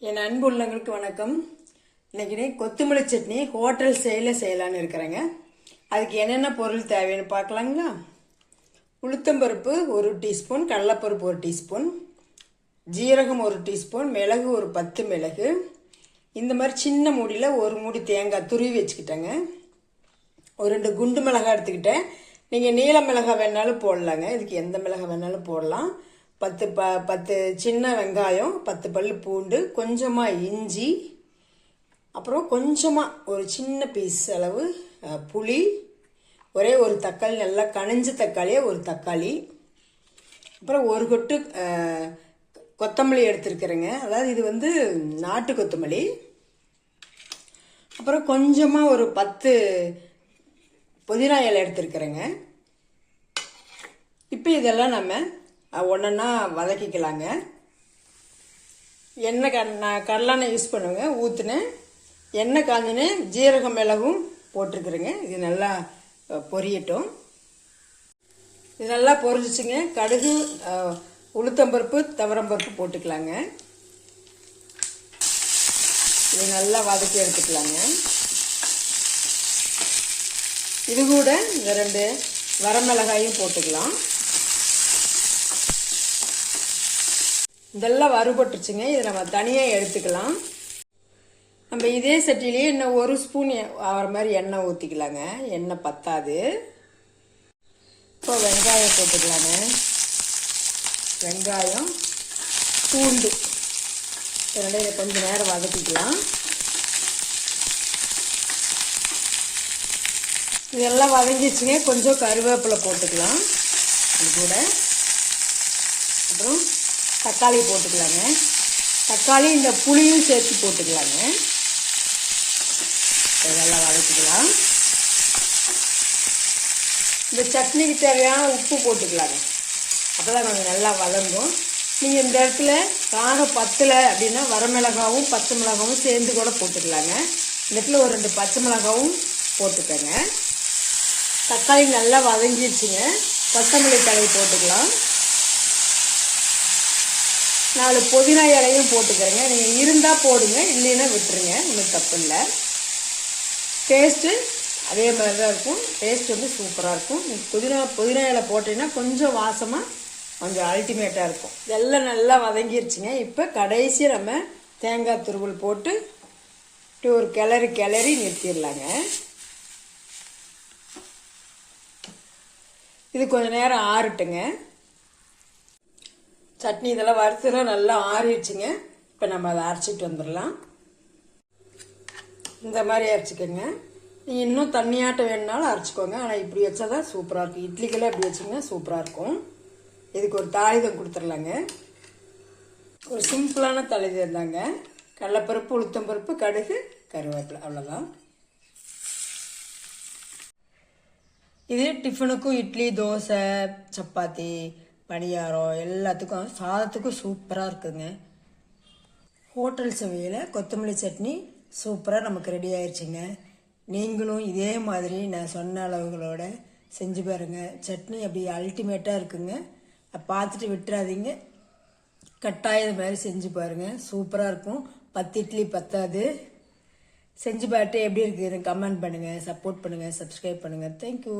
என் அன்பு உள்ளங்களுக்கு வணக்கம். இன்றைக்கி கொத்தமல்லி சட்னி ஹோட்டல் செயலில் செய்யலான்னு இருக்கிறேங்க. அதுக்கு என்னென்ன பொருள் தேவைன்னு பார்க்கலாங்களா? உளுத்தம்பருப்பு ஒரு டீஸ்பூன் கடலப்பருப்பு ஒரு டீஸ்பூன் ஜீரகம் ஒரு டீஸ்பூன் மிளகு ஒரு பத்து மிளகு. இந்த மாதிரி சின்ன மூடியில் ஒரு மூடி தேங்காய் துருவி வச்சுக்கிட்டேங்க. ஒரு ரெண்டு குண்டு மிளகாய் எடுத்துக்கிட்டேன். நீங்கள் நீல மிளகாய் வேணாலும் போடலாங்க. இதுக்கு எந்த மிளகாய் வேணாலும் போடலாம். பத்து ப பத்து சின்ன வெங்காயம் பத்து பல் பூண்டு கொஞ்சமாக இஞ்சி அப்புறம் கொஞ்சமாக ஒரு சின்ன பீஸ் அளவு புளி ஒரே ஒரு தக்காளி நல்லா கனிஞ்ச தக்காளியே ஒரு தக்காளி. அப்புறம் ஒரு கொட்டு கொத்தமல்லி எடுத்துருக்குறேங்க. அதாவது இது வந்து நாட்டு கொத்தமல்லி. அப்புறம் கொஞ்சமாக ஒரு பத்து புதினா இலை எடுத்துருக்குறேங்க. இப்போ இதெல்லாம் நம்ம ஒன்றா வதக்கிக்கலாங்க. எண்ணெய் க நான் கடலெண்ணெய் யூஸ் பண்ணுவேங்க ஊற்றுனேன் எண்ணெய் காஞ்சினேன் ஜீரகம் மிளகும் போட்டிருக்குறேங்க. இது நல்லா பொரியட்டும். இது நல்லா பொரிஞ்சிச்சுங்க. கடுகு உளுத்தம்பருப்பு துவரம்பருப்பு போட்டுக்கலாங்க. இது நல்லா வதக்கி எடுத்துக்கலாங்க. இது கூட இந்த ரெண்டு வரமிளகாயும் போட்டுக்கலாம். இதெல்லாம் வறுபட்டுருச்சுங்க. இதை நம்ம தனியாக எடுத்துக்கலாம். நம்ம இதே சட்டிலேயே இன்னும் ஒரு ஸ்பூன் ஆகிற மாதிரி எண்ணெய் ஊற்றிக்கலாங்க எண்ணெய் பத்தாது. இப்போ வெங்காயம் போட்டுக்கலாங்க. வெங்காயம் பூண்டு. இதனால் இதை கொஞ்சம் நேரம் வதக்கிக்கலாம். இதெல்லாம் வதங்கிச்சுங்க கொஞ்சம் கருவேப்பிலை போட்டுக்கலாம். இது கூட. அப்புறம் தக்காளி போட்டுக்கலாங்க. தக்காளி இந்த புளியும் சேர்த்து போட்டுக்கலாங்க. இதெல்லாம் வதக்கிக்கலாம். இந்த சட்னிக்கு தேவையான உப்பு போட்டுக்கலாங்க. அப்போ தான் நல்லா வதங்கும் நீங்கள் இந்த இடத்துல காரம் பத்தலை அப்படின்னா வரமிளகாவும் பச்சை மிளகாவும் சேர்ந்து கூட போட்டுக்கலாங்க. இந்த இடத்துல ஒரு ரெண்டு பச்சை மிளகாவும் போட்டுக்கோங்க. தக்காளி நல்லா வதங்கிடுச்சுங்க கொத்தமல்லி தழை போட்டுக்கலாம். நாலு புதினா இலையும் போட்டுக்கிறேங்க. நீங்கள் இருந்தால் போடுங்க இல்லைன்னா விட்டுருங்க. ஒன்றும் தப்பு இல்லை. டேஸ்ட்டு அதே மாதிரி தான் இருக்கும். டேஸ்ட் வந்து சூப்பராக இருக்கும். நீங்கள் புதினா புதினா இலை போட்டீங்கன்னா கொஞ்சம் வாசமாக கொஞ்சம் அல்டிமேட்டாக இருக்கும். இதெல்லாம் நல்லா வதங்கிருச்சுங்க. இப்போ கடைசி நம்ம தேங்காய் துருவல் போட்டு இப்படி ஒரு கிளறி கிளறி நிறுத்திடலாங்க. இது கொஞ்சம் நேரம் ஆறட்டுங்க. சட்னி இதெல்லாம் வறுத்துலாம் நல்லா ஆறிடுச்சுங்க இப்போ நம்ம அதை அரைச்சிட்டு வந்துடலாம். இந்த மாதிரி அரைச்சிக்கோங்க. நீங்கள் இன்னும் தண்ணியாட்டம் வேணுனாலும் அரைச்சிக்கோங்க. ஆனால் இப்படி வச்சா தான் சூப்பராக இருக்கும். இட்லிக்கெல்லாம் இப்படி வச்சிங்கன்னா சூப்பராக இருக்கும். இதுக்கு ஒரு தாளிதம் கொடுத்துடலாங்க. ஒரு சிம்பிளான தாளிதம் தாங்க. கடலைப்பருப்பு உளுத்தம்பருப்பு கடுகு கருவேப்பிலை. அவ்வளோதான் இது டிஃபனுக்கும் இட்லி தோசை சப்பாத்தி. பணியாரம் எல்லாத்துக்கும் சாதத்துக்கும் சூப்பராக இருக்குங்க. ஹோட்டல் சுவையில் கொத்தமல்லி சட்னி சூப்பராக நமக்கு ரெடி ஆயிடுச்சுங்க நீங்களும் இதே மாதிரி நான் சொன்ன அளவுகளோட செஞ்சு பாருங்க. சட்னி அப்படி அல்டிமேட்டாக இருக்குங்க. அதை பார்த்துட்டு விட்டுறாதீங்க. கட்டாயம் இது மாதிரி செஞ்சு பாருங்கள் சூப்பராக இருக்கும். பத்து இட்லி பத்தாது. செஞ்சு பார்த்து எப்படி இருக்குது கமெண்ட் பண்ணுங்கள் சப்போர்ட் பண்ணுங்கள் சப்ஸ்கிரைப் பண்ணுங்கள் தேங்க்யூ